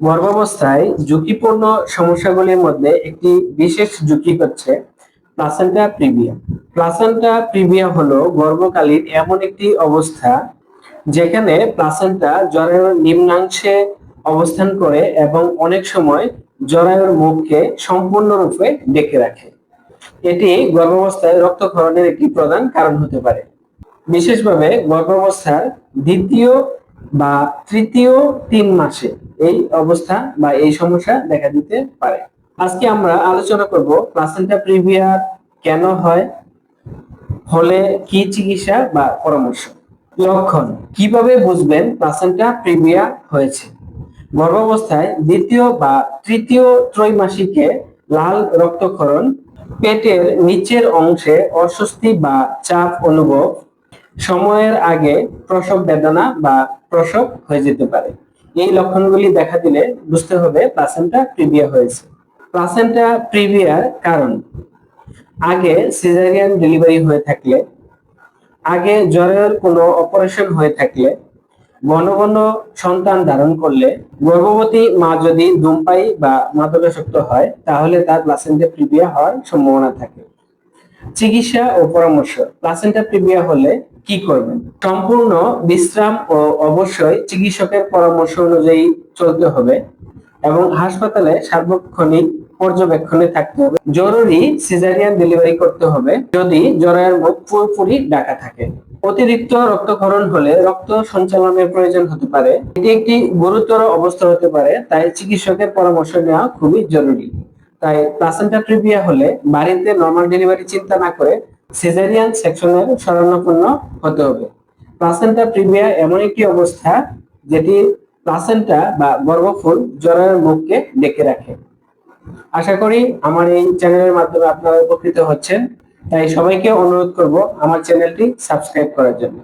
গর্ভাবস্থায় ঝুঁকিপূর্ণ সমস্যাগুলির মধ্যে একটি বিশেষ ঝুঁকি হচ্ছে প্লাসেন্টা প্রিভিয়া প্লাসেন্টা প্রিভিয়া হলো গর্ভকালীন এমন একটি অবস্থা যেখানে প্লাসেন্টা জরায়ুর নিম্নাংশে অবস্থান করে এবং অনেক সময় জরায়ুর মুখকে সম্পূর্ণরূপে ডেকে রাখে। এটি গর্ভাবস্থায় রক্তক্ষরণের একটি প্রধান কারণ হতে পারে। বিশেষভাবে গর্ভাবস্থার দ্বিতীয় বা তৃতীয় তিন মাসে এই অবস্থা বা এই সমস্যা দেখা দিতে পারে। আজকে আমরা আলোচনা করব প্লাসেন্টা প্রিভিয়া কেন হয়, হলে কি চিকিৎসা বা পরামর্শ। লক্ষণ, কীভাবে বুঝবেন প্লাসেন্টা প্রিভিয়া হয়েছে? গর্ভাবস্থায় দ্বিতীয় বা তৃতীয় ত্রৈমাসিকে লাল রক্তক্ষরণ, পেটের নিচের অংশে অস্বস্তি বা চাপ অনুভব, সময়ের আগে প্রসব বেদনা বা প্রসব হয়ে যেতে পারে। এই লক্ষণগুলি দেখা দিলে বুঝতে হবে প্লাসেন্টা প্রিভিয়া হয়েছে। প্লাসেন্টা প্রিভিয়ার কারণ, আগে সিজারিয়ান ডেলিভারি হয়ে থাকলে, আগে জ্বরের কোনো অপারেশন হয়ে থাকলে, ঘন ঘন সন্তান ধারণ করলে, গর্ভবতী মা যদি ধূমপায়ী বা মাদকাসক্ত হয়, তাহলে তার প্লাসেন্টা প্রিভিয়া হওয়ার সম্ভাবনা থাকে। চিকিৎসা ও পরামর্শ প্লাসেন্টা প্রিভিয়া হলে কি করবেন? সম্পূর্ণ বিশ্রাম ও অবশ্যই চিকিৎসকের পরামর্শ অনুযায়ী চলতে হবে এবং হাসপাতালে সার্বক্ষণিক পর্যবেক্ষণে থাকতে হবে। জরুরি সিজারিয়ান ডেলিভারি করতে হবে যদি জরায়ের মুখ পুরোপুরি ডাকা থাকে। অতিরিক্ত রক্তক্ষরণ হলে রক্ত সঞ্চালনের প্রয়োজন হতে পারে। এটি একটি গুরুতর অবস্থা হতে পারে, তাই চিকিৎসকের পরামর্শ নেওয়া খুবই জরুরি। তাই প্লাসেন্টা প্রিভিয়া হলে বাড়িতে নর্মাল ডেলিভারি চিন্তা না করে সিজারিয়ান সেকশনের শরণাপন্ন হতে হবে। প্লাসেন্টা প্রিভিয়া এমন একটি অবস্থা যেটি প্লাসেন্টা বা গর্ভফুল জরায়ুর মুখকে ডেকে রাখে। আশা করি আমার এই চ্যানেলের মাধ্যমে আপনারা উপকৃত হচ্ছেন। তাই সবাইকে অনুরোধ করব আমার চ্যানেলটি সাবস্ক্রাইব করার জন্য।